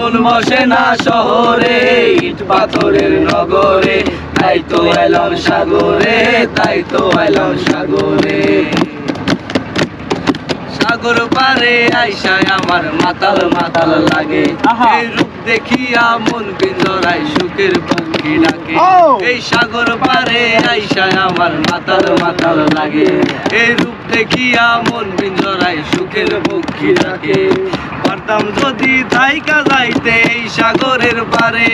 মন বসে না শহরে ইট পাথরের নগরে। তাই তো এলাম সাগরে তাই তো এলাম সাগরে। সাগর পারে আইসায় আমার মাতাল মাতাল লাগে। এই রূপ দেখিয়া মন বিন্দরাই সুখের পক্ষী ডাকে। এই সাগর পারে আইসায় আমার মাতাল মাতাল লাগে। এই রূপ দেখিয়া মন বিন্দরাই সুখের পক্ষী রাখে। পারতাম যদি তাইকা যাইতে এই সাগরের পারে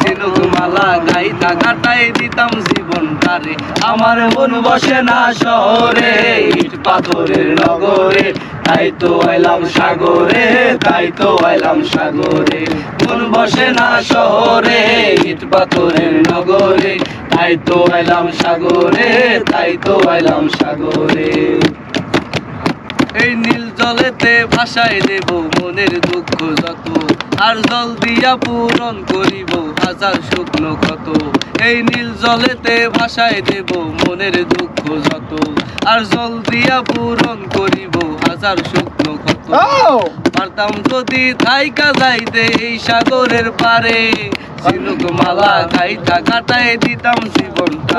ঝিনুক মালা গাইতা কাটাই দিতাম জীবন তারে আমার মন বসে না শহরে, ইট পাথরের নগরে। তাই তো এলাম সাগরে, তাই তো এলাম সাগরে। মন বসে না শহরে, ইট পাথরের নগরে। তাই তো এলাম সাগরে, তাই তো এলাম সাগরে। এই নীল জলেতে ভাসায় দেব মনের দুঃখ যত। আর জল দিয়া পূরণ করিব হাজার শুকনো ক্ষত। এই নীল জলেতে ভাসায় দেব মনের দুঃখ যত। আর জল দিয়া পূরণ করিব হাজার শুকনো ক্ষত। পারতাম যদি থাইকা যাইতে এই সাগরের পারে। ঝিনুক মালা গাইতা কাটায় দিতাম জীবনটা।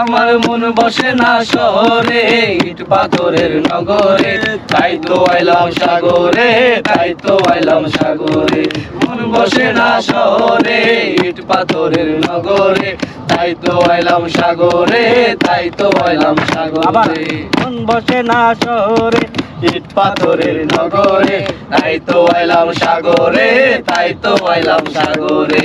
আমার মন বসে না শহরে ইট পাথরের নগরে। তাই তো আইলাম সাগরে তাই তো আইলাম সাগরে। মন বসে না শহরে ইট পাথরের নগরে। তাই তো আইলাম সাগরে তাই তো আইলাম সাগরে। মন বসে না শহরে ইট পাথরের নগরে। তাই তো আইলাম সাগরে তাই তো আইলাম সাগরে।